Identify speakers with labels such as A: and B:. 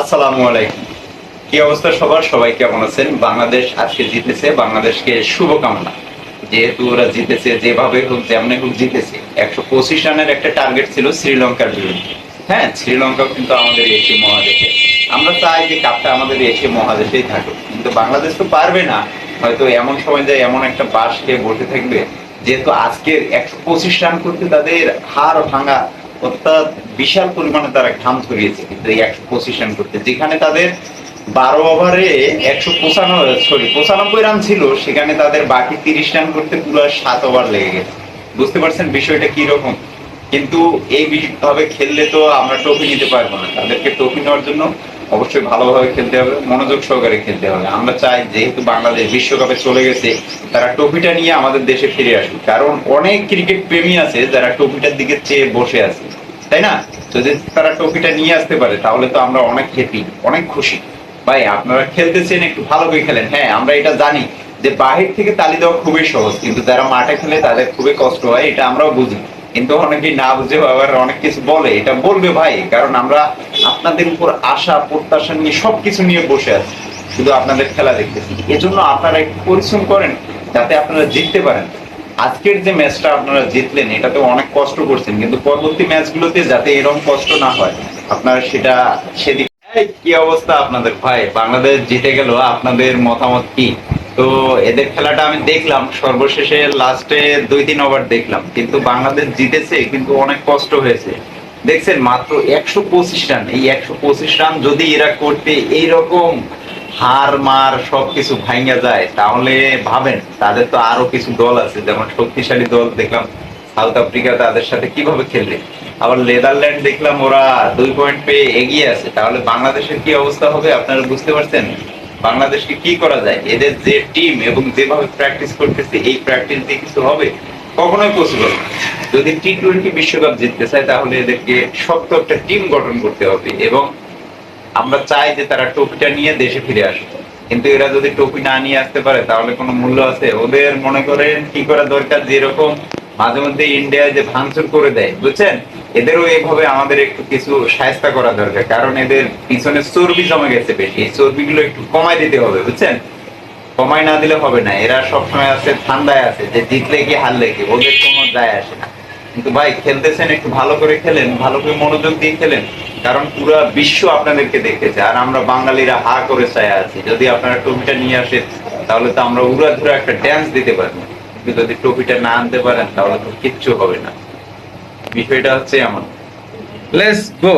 A: আসসালামু আলাইকুম। কি অবস্থা সবার? সবাই কেমন আছেন? বাংলাদেশ আজকে জিতেছে, বাংলাদেশকে শুভকামনা। যেহেতু ওরা জিতেছে, যেভাবে হোক যেমনি হোক জিতেছে। একশো পঁচিশ রানের একটা টার্গেট ছিল শ্রীলঙ্কার বিরুদ্ধে। হ্যাঁ শ্রীলঙ্কা কিন্তু আমাদের এশিয়া মহাদেশে। আমরা চাই যে কাপটা আমাদের এশিয়া মহাদেশেই থাকুক। কিন্তু বাংলাদেশ তো পারবে না। হয়তো এমন সময় যায় এমন একটা বাস খেয়ে বসে থাকবে। যেহেতু আজকের একশো পঁচিশ রান করতে তাদের হাড় ভাঙা অর্থাৎ বিশাল পরিমাণে তারা ঘাম ছড়িয়েছে, কিন্তু এই একশো পঁচিশ রান করতে। যেখানে তাদের বারো ওভারে একশো পঁচানব্বই সরি পঁচানব্বই রান ছিল, সেখানে তাদের বাকি তিরিশ রান করতে পুরো সাত ওভার লেগে গেছে। বুঝতে পারছেন বিষয়টা কি রকম? কিন্তু এই ভাবে খেললে তো আমরা ট্রফি নিতে পারব না। তাদেরকে ট্রফি নেওয়ার জন্য অবশ্যই ভালোভাবে খেলতে হবে, মনোযোগ সহকারে খেলতে হবে। আমরা চাই যেহেতু বাংলাদেশ বিশ্বকাপে চলে গেছে, তারা ট্রফিটা নিয়ে আমাদের দেশে ফিরে আসুক। কারণ অনেক ক্রিকেট প্রেমী আছে যারা ট্রফিটার দিকে চেয়ে বসে আছে, তাই না? যদি তারা ট্রফিটা নিয়ে আসতে পারে, তাহলে তো আমরা অনেক হ্যাপি অনেক খুশি। ভাই, আপনারা খেলতেছেন, একটু ভালো করে খেলেন। হ্যাঁ আমরা এটা জানি যে বাহির থেকে তালি দেওয়া খুবই সহজ, কিন্তু যারা মাঠে খেলে তাদের খুবই কষ্ট হয়, এটা আমরাও বুঝি। কিন্তু অনেকেই না বুঝে আবার অনেক কিছু বলে। এটা বলবে ভাই, কারণ আমরা আপনাদের উপর আশা, প্রত্যাশা নিয়ে সবকিছু নিয়ে বসে আছি। শুধু আপনাদের খেলা দেখতেছি। এজন্য আপনারা একটু পরিশ্রম করেন, যাতে আপনারা জিততে পারেন। আজকের যে ম্যাচটা আপনারা জিতলেন এটাতে অনেক কষ্ট করছেন। কিন্তু পরবর্তী ম্যাচগুলোতে যাতে এরকম কষ্ট না হয়, আপনারা সেটা সেদিকে কি অবস্থা আপনাদের? ভাই, বাংলাদেশ জিতে গেল, আপনাদের মতামত কি? তো এদের খেলাটা আমি দেখলাম, সর্বশেষে লাস্টে দুই তিন ওভার দেখলাম। কিন্তু বাংলাদেশ জিতেছে, কিন্তু অনেক কষ্ট হয়েছে। দেখছেন, মাত্র একশো পঁচিশ রান এই একশো পঁচিশ রান যদি এরা করতে এইরকম হার, মার সবকিছু ভাঙা যায়, তাহলে ভাবেন, তাদের তো আরও কিছু দল আছে। যেমন শক্তিশালী দল দেখলাম, সাউথ আফ্রিকা তাদের সাথে কীভাবে খেললে আবার নেদারল্যান্ড দেখলাম, ওরা দুই পয়েন্ট পেয়ে এগিয়ে আছে। তাহলে বাংলাদেশের কি অবস্থা হবে, আপনারা বুঝতে পারছেন? বাংলাদেশকে কি করা যায়? এদের যে টিম এবং যেভাবে প্র্যাকটিস করতেছে, এই প্র্যাকটিস দিয়ে কিছু হবে? কখনোই পসিবল যদি টি টোয়েন্টি বিশ্বকাপ জিততে চায়, তাহলে এদেরকে শক্ত একটা টিম গঠন করতে হবে এবং আমরা চাই যে তারা ট্রফিটা নিয়ে দেশে ফিরে আসে কিন্তু এরা যদি ট্রফি না নিয়ে আসতে পারে, তাহলে কোনো মূল্য আছে? ওদের মনে করেন কি করা দরকার? যেরকম মাঝে মধ্যে ইন্ডিয়ায় যে ভাঙচুর করে দেয়, বুঝছেন? এদেরও এইভাবে আমাদের একটু কিছু সাহায্য করা দরকার, কারণ এদের পিছনে চর্বি জমে গেছে বেশি। এই চর্বিগুলো একটু কমায় দিতে হবে, বুঝছেন? কমাই না দিলে হবে না। এরা সবসময় আছে, ঠান্ডায় আছে, যে জিতলে কি হারলে কি, ওদের কোনো যায় আসে না। কিন্তু ভাই, খেলতেছেন, একটু ভালো করে খেলেন, ভালো করে মনোযোগ দিয়ে খেলেন, কারণ পুরো বিশ্ব আপনাদেরকে দেখতেছে আর আমরা বাঙালিরা হা করে চায় আছি। যদি আপনারা ট্রফিটা নিয়ে আসেন, তাহলে তো আমরা উড়া ধরে একটা ড্যান্স দিতে পারব। কিন্তু যদি ট্রফিটা না আনতে পারেন, তাহলে তো কিচ্ছু হবে না। বিষয়টা হচ্ছে আমার
B: লেটস গো